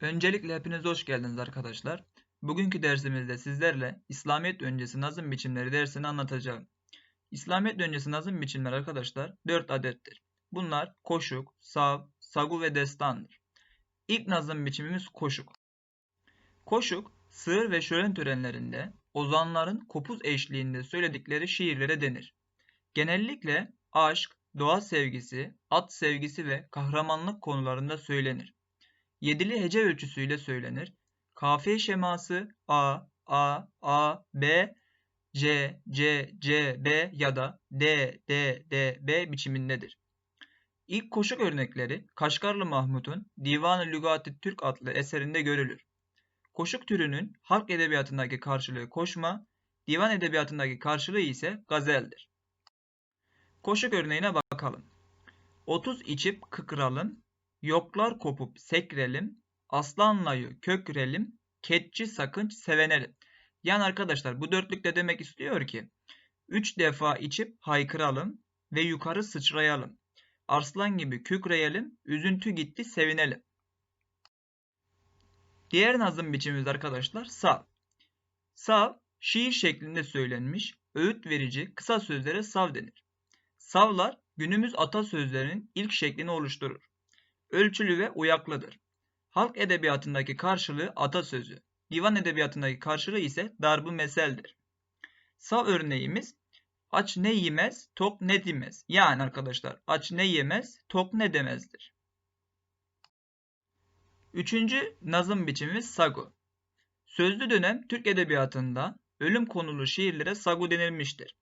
Öncelikle hepiniz hoş geldiniz arkadaşlar. Bugünkü dersimizde sizlerle İslamiyet öncesi nazım biçimleri dersini anlatacağım. İslamiyet öncesi nazım biçimleri arkadaşlar 4 adettir. Bunlar koşuk, sav, sagu ve destandır. İlk nazım biçimimiz koşuk. Koşuk, sığır ve şölen törenlerinde ozanların kopuz eşliğinde söyledikleri şiirlere denir. Genellikle aşk, doğa sevgisi, at sevgisi ve kahramanlık konularında söylenir. Yedili hece ölçüsüyle söylenir. Kafiye şeması A, A, A, B, C, C, C, B ya da D, D, D, B biçimindedir. İlk koşuk örnekleri Kaşgarlı Mahmut'un Divan-ı Lügat-ı Türk adlı eserinde görülür. Koşuk türünün halk edebiyatındaki karşılığı koşma, divan edebiyatındaki karşılığı ise gazeldir. Koşuk örneğine bakalım. 30 içip kıkıralım, Yoklar kopup sekrelim, aslanlayı kökrelim, ketçi sakınç sevenelim. Yani arkadaşlar bu dörtlükte demek istiyor ki, üç defa içip haykıralım ve yukarı sıçrayalım. Arslan gibi kükreyelim, üzüntü gitti sevinelim. Diğer nazım biçimimiz arkadaşlar sav. Sav, şiir şeklinde söylenmiş, öğüt verici kısa sözlere sav denir. Savlar günümüz atasözlerinin ilk şeklini oluşturur ölçülü ve uyaklıdır. Halk edebiyatındaki karşılığı atasözü, divan edebiyatındaki karşılığı ise darbu meseldir. Sağ örneğimiz aç ne yemez, tok ne demez. Yani arkadaşlar aç ne yemez, tok ne demezdir. Üçüncü nazım biçimimiz sagu. Sözlü dönem Türk edebiyatında ölüm konulu şiirlere sagu denilmiştir.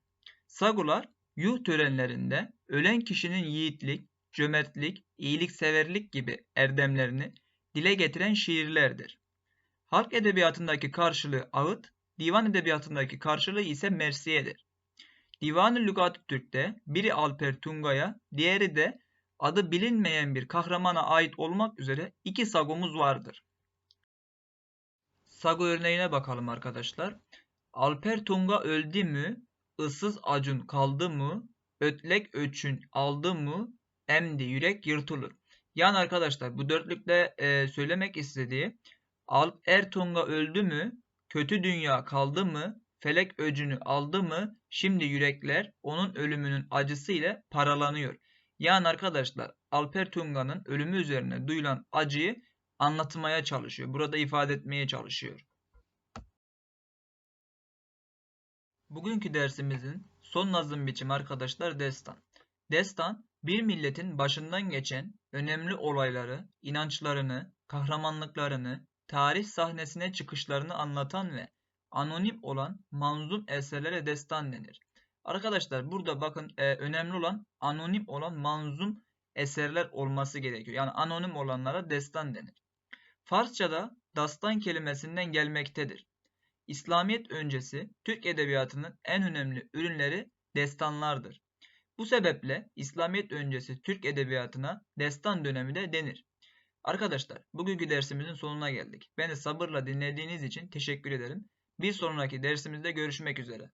Sagular yuh törenlerinde ölen kişinin yiğitlik, cömertlik, iyilikseverlik gibi erdemlerini dile getiren şiirlerdir. Halk edebiyatındaki karşılığı ağıt, divan edebiyatındaki karşılığı ise mersiyedir. Divan-ı Lügat-ı Türk'te biri Alper Tunga'ya, diğeri de adı bilinmeyen bir kahramana ait olmak üzere iki sagomuz vardır. Sago örneğine bakalım arkadaşlar. Alper Tunga öldü mü? Issız acun kaldı mı? Ötlek öçün aldı mı? Emdi yürek yırtılır. Yani arkadaşlar bu dörtlükle e, söylemek istediği Alp Ertunga öldü mü? Kötü dünya kaldı mı? Felek öcünü aldı mı? Şimdi yürekler onun ölümünün acısı ile paralanıyor. Yani arkadaşlar Alper Tunga'nın ölümü üzerine duyulan acıyı anlatmaya çalışıyor. Burada ifade etmeye çalışıyor. Bugünkü dersimizin son nazım biçimi arkadaşlar destan. Destan bir milletin başından geçen önemli olayları, inançlarını, kahramanlıklarını, tarih sahnesine çıkışlarını anlatan ve anonim olan manzum eserlere destan denir. Arkadaşlar burada bakın e, önemli olan anonim olan manzum eserler olması gerekiyor. Yani anonim olanlara destan denir. Farsçada dastan kelimesinden gelmektedir. İslamiyet öncesi Türk edebiyatının en önemli ürünleri destanlardır. Bu sebeple İslamiyet öncesi Türk edebiyatına destan dönemi de denir. Arkadaşlar bugünkü dersimizin sonuna geldik. Beni sabırla dinlediğiniz için teşekkür ederim. Bir sonraki dersimizde görüşmek üzere.